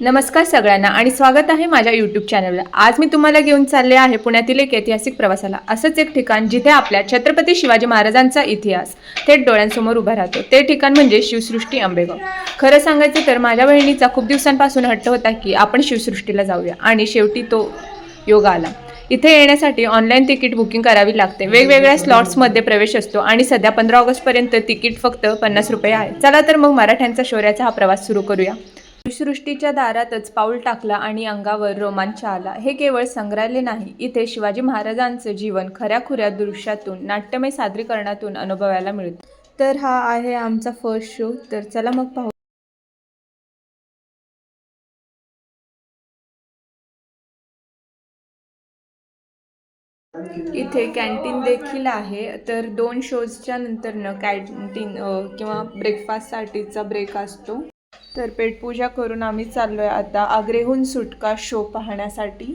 नमस्कार सगळ्यांना आणि स्वागत आहे माझ्या यूट्यूब चॅनलला आज मी तुम्हाला घेऊन चालले आहे पुण्यातील एक ऐतिहासिक प्रवासाला. असंच एक ठिकाण जिथे आपल्या छत्रपती शिवाजी महाराजांचा इतिहास थेट डोळ्यांसमोर उभा राहतो. ते ठिकाण म्हणजे शिवसृष्टी आंबेगाव. खरं सांगायचं तर माझ्या बहिणीचा खूप दिवसांपासून हट्ट होता की आपण शिवसृष्टीला जाऊया आणि शेवटी तो योग आला. इथे येण्यासाठी ऑनलाईन तिकीट बुकिंग करावी लागते. वेगवेगळ्या स्लॉट्समध्ये प्रवेश असतो आणि सध्या पंधरा ऑगस्टपर्यंत तिकीट फक्त पन्नास रुपये आहे. चला तर मग मराठ्यांचा शौर्याचा हा प्रवास सुरू करूया. सृष्टीच्या दारातच पाऊल टाकला आणि अंगावर रोमांच आला. हे केवळ संग्रहालय नाही इथे शिवाजी महाराजांचं जीवन खऱ्याखुऱ्या दृश्यातून नाट्यमय सादरीकरणातून अनुभवायला मिळत. तर हा आहे आमचा फर्स्ट शो तर चला मग पाहू. इथे कॅन्टीन देखील आहे. तर दोन शोजच्या नंतरनं कॅन्टीन किंवा ब्रेकफास्टसाठीचा ब्रेक असतो. तर पेटपूजा करून आम्ही चाललोय आता आग्रेहून सुटका शो पाहण्यासाठी.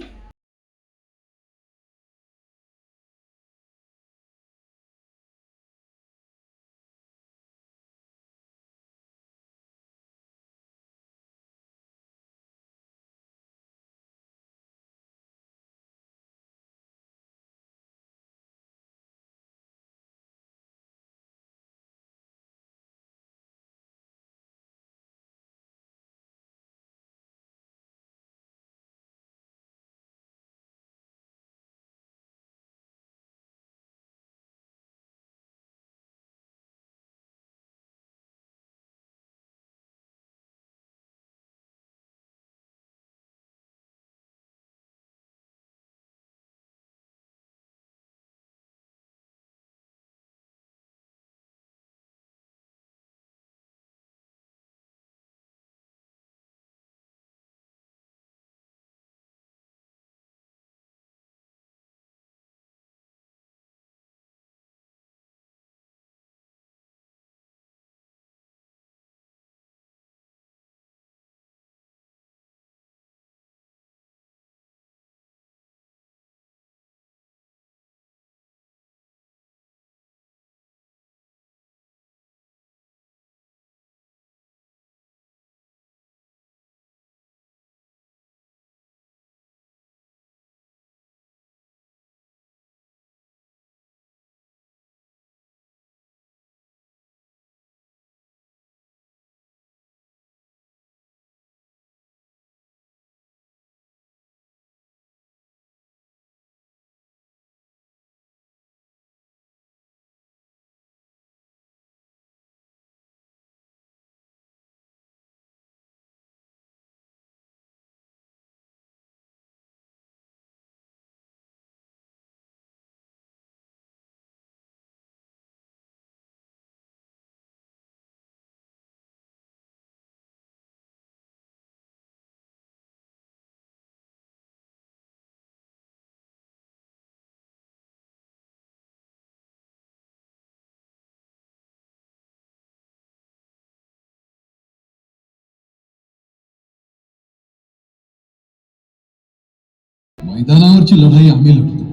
मैदानावरची लढाई आम्ही लढतो.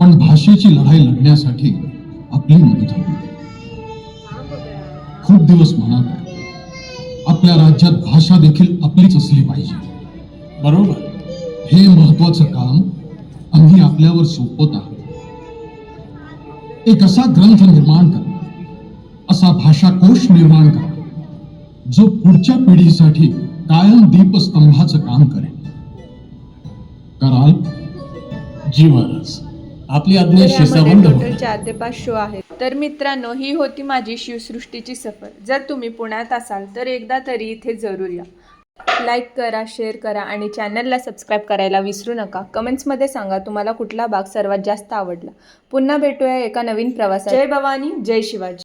पण भाषेची लढाई लढण्यासाठी आपली मदत हवी खूप दिवस आहे. आपल्या राज्यात भाषा देखील आपलीच असली पाहिजे. बरोबर. हे महत्वाचं काम आम्ही आपल्यावर सोपवत आहोत. एक असा ग्रंथ निर्माण करा असा भाषाकोश निर्माण करा जो पुढच्या पिढीसाठी कायम दीपस्तंभाचं काम कराल. जीवनच आपली आज्ञा शिसाबंद टोटल. चार ते पाच शो आहेत. तर मित्रांनो ही होती माझी शिवसृष्टीची सफर. जर तुम्ही पुण्यात असाल तर एकदा तरी इथे जरूर या. लाईक करा शेअर करा आणि चॅनलला सबस्क्राईब करायला विसरू नका. कमेंट्समध्ये सांगा तुम्हाला कुठला भाग सर्वात जास्त आवडला. पुन्हा भेटूया एका नवीन प्रवासात. जय भवानी जय शिवाजी.